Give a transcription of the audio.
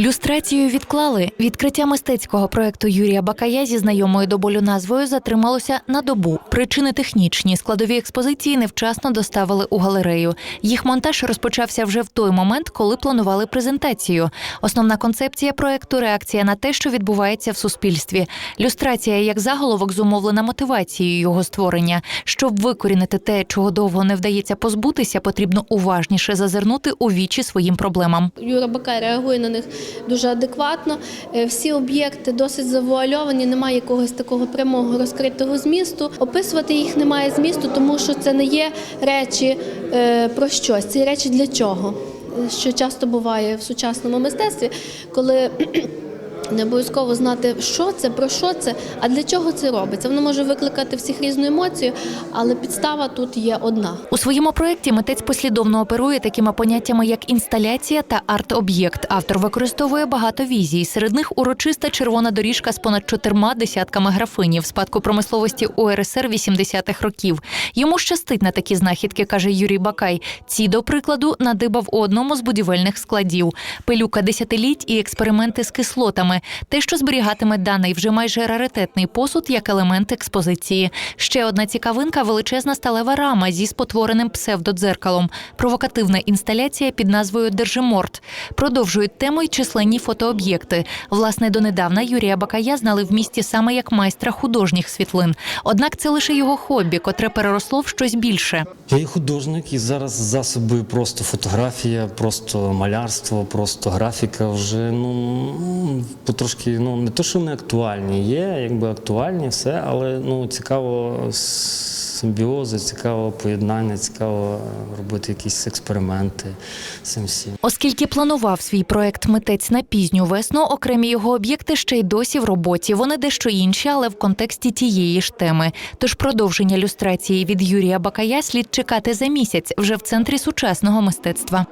Люстрацію відклали. Відкриття мистецького проекту Юрія Бакая зі знайомою до болю назвою затрималося на добу. Причини технічні. Складові експозиції невчасно доставили у галерею. Їх монтаж розпочався вже в той момент, коли планували презентацію. Основна концепція проекту реакція на те, що відбувається в суспільстві. Люстрація як заголовок зумовлена мотивацією його створення. Щоб викорінити те, чого довго не вдається позбутися, потрібно уважніше зазирнути у вічі своїм проблемам. Юра Бакай реагує на них дуже адекватно. Е, Всі об'єкти досить завуальовані, немає якогось такого прямого розкритого змісту. Описувати їх немає змісту, тому що це не є речі е, про щось, це є речі для чого. Е, Що часто буває в сучасному мистецтві, коли не обов'язково знати, що це, про що це, а для чого це робиться. Воно може викликати всіх різну емоцію, але підстава тут є одна. У своєму проєкті митець послідовно оперує такими поняттями, як інсталяція та арт-об'єкт. Автор використовує багато візій. Серед них урочиста червона доріжка з понад чотирма десятками графинів спадку промисловості УРСР 80-х років. Йому щастить на такі знахідки, каже Юрій Бакай. Ці, до прикладу, надибав у одному з будівельних складів. Пилюка десятиліть і експерименти з кислотами. Те, що зберігатиме даний вже майже раритетний посуд як елемент експозиції. Ще одна цікавинка величезна сталева рама зі спотвореним псевдодзеркалом. Провокативна інсталяція під назвою Держиморт. Продовжують тему й численні фотооб'єкти. Власне, донедавна Юрія Бакая знали в місті саме як майстра художніх світлин. Однак це лише його хобі, котре переросло в щось більше. Я є художник, і зараз засоби просто фотографія, просто малярство, просто графіка вже ну потрошки, ну не то, що не актуальні, є якби актуальні, все, але ну цікаво симбіози, цікаво поєднання, цікаво робити якісь експерименти цим всім. Оскільки планував свій проект митець на пізню весну, окремі його об'єкти ще й досі в роботі. Вони дещо інші, але в контексті тієї ж теми. Тож продовження люстрації від Юрія Бакая слід чекати за місяць вже в центрі сучасного мистецтва.